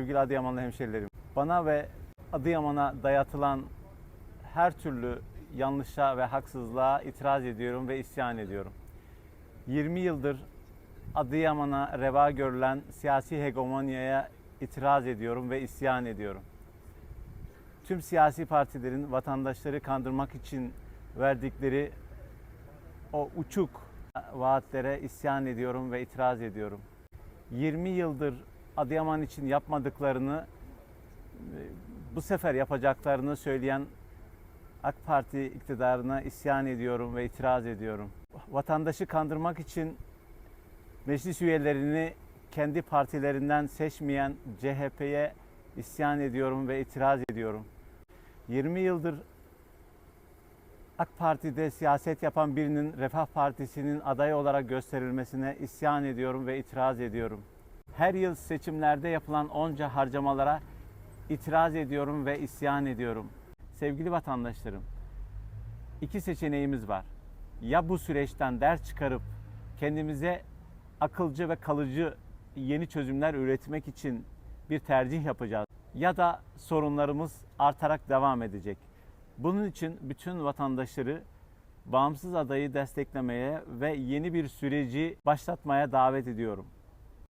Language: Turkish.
Sevgili Adıyamanlı hemşerilerim, bana ve Adıyaman'a dayatılan her türlü yanlışa ve haksızlığa itiraz ediyorum ve isyan ediyorum. 20 yıldır Adıyaman'a reva görülen siyasi hegemonyaya itiraz ediyorum ve isyan ediyorum. Tüm siyasi partilerin vatandaşları kandırmak için verdikleri o uçuk vaatlere isyan ediyorum ve itiraz ediyorum. 20 yıldır Adıyaman için yapmadıklarını e, bu sefer yapacaklarını söyleyen AK Parti iktidarına isyan ediyorum ve itiraz ediyorum. Vatandaşı kandırmak için meclis üyelerini kendi partilerinden seçmeyen CHP'ye isyan ediyorum ve itiraz ediyorum. 20 yıldır AK Parti'de siyaset yapan birinin Refah Partisi'nin adayı olarak gösterilmesine isyan ediyorum ve itiraz ediyorum. Her yıl seçimlerde yapılan onca harcamalara itiraz ediyorum ve isyan ediyorum. Sevgili vatandaşlarım, iki seçeneğimiz var. Ya bu süreçten ders çıkarıp kendimize akılcı ve kalıcı yeni çözümler üretmek için bir tercih yapacağız ya da sorunlarımız artarak devam edecek. Bunun için bütün vatandaşları bağımsız adayı desteklemeye ve yeni bir süreci başlatmaya davet ediyorum.